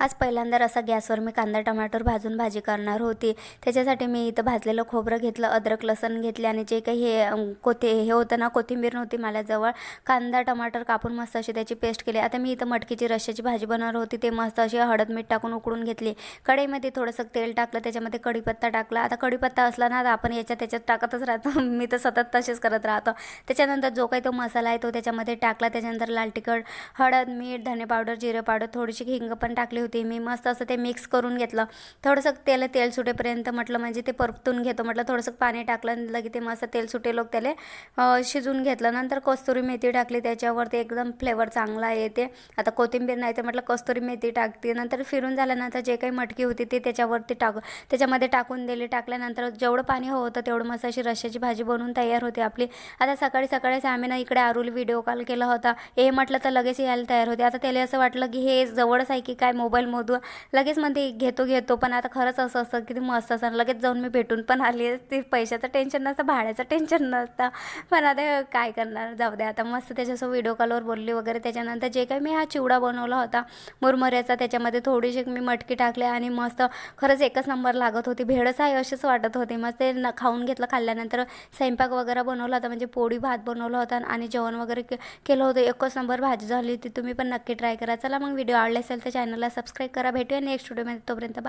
आज पहिल्यांदा असा गॅसवर मी कांदा टमाटर भाजून भाजी करणार होती. त्याच्यासाठी मी इथं भाजलेलं खोबरं घेतलं अद्रक लसण घेतले आणि जे काही हे कोथे हे होतं ना कोथिंबीर नव्हती माझ्याजवळ कांदा टमाटर कापून मस्त अशी त्याची पेस्ट केली. आता मी इथं मटकीची रश्श्याची भाजी बनवणार होती ते मस्त अशी हळद मीठ टाकून उकळून घेतली. कढईमध्ये थोडंसं तेल टाकलं त्याच्यामध्ये कढीपत्ता टाकला. आता कढीपत्ता असला ना तर आपण याच्या त्याच्यात टाकतच राहतो. मी तर सतत तसेच करत राहतो. त्याच्यानंतर जो काही तो मसाला आहे तो त्याच्यामध्ये टाकला. त्याच्यानंतर लाल तिखट हळद मीठ धने पावडर जिरे पावडर थोडीशी हिंग पण टाकली होती. मी मस्त असं ते मिक्स करून घेतलं. थोडंसं तेल तेल सुटेपर्यंत म्हटलं म्हणजे ते परतून घेतो म्हटलं. थोडंसं पाणी टाकलं लगे ते मस्त तेल सुटे लोक त्याला शिजून घेतलं. नंतर कस्तुरी मेथी टाकली त्याच्यावर. ते एकदम फ्लेवर चांगला येते आता कोथिंबीर नाही तर म्हटलं कस्तुरी मेथी टाकते. नंतर फिरून झाल्यानंतर जे काही मटकी होती ते त्याच्यावरती टाक त्याच्यामध्ये टाकून दिली. टाकल्यानंतर जेवढं पाणी हवं होतं तेवढं मस्त अशी रश्श्याची भाजी बनवून तयार होते आपली. आता सकाळी सकाळीच आम्ही ना इकडे आरुल व्हिडिओ कॉल केला होता. हे म्हटलं तर लगेच यायला तयार होते. आता त्याला असं वाटलं की हे जवळच आहे की काय मोबाईल मोबाईलमधून लगेच म्हणते घेतो घेतो. पण आता खरंच असं असतं किती मस्त असं लगेच जाऊन मी भेटून पण आली. ते पैशाचं टेन्शन नसतं भाड्याचं टेन्शन नसतं. पण आता काय करणार? जाऊ दे. आता मस्त त्याच्यासोबत व्हिडिओ कॉलवर बोलली वगैरे. त्याच्यानंतर जे काही मी हा चिवडा बनवला होता मुरमुऱ्याचा त्याच्यामध्ये थोडीशी मी मटकी टाकली आणि मस्त खरंच एकच नंबर लागत होती. भेळच आहे अशीच वाटत होती. मग ते न खाऊन घेतलं. खाल्ल्यानंतर स्वयंपाक वगैरे बनवला होता. म्हणजे पोळी भात बनवला होता आणि जेवण वगैरे के केलं होतं. एकच नंबर भाजी झाली ती तुम्ही पण नक्की ट्राय करा. चला मग व्हिडिओ आवडला असेल तर चॅनलला सबस्क्राईब करा. भेटूया नेक्स्ट व्हिडिओमध्ये तोपर्यंत बाय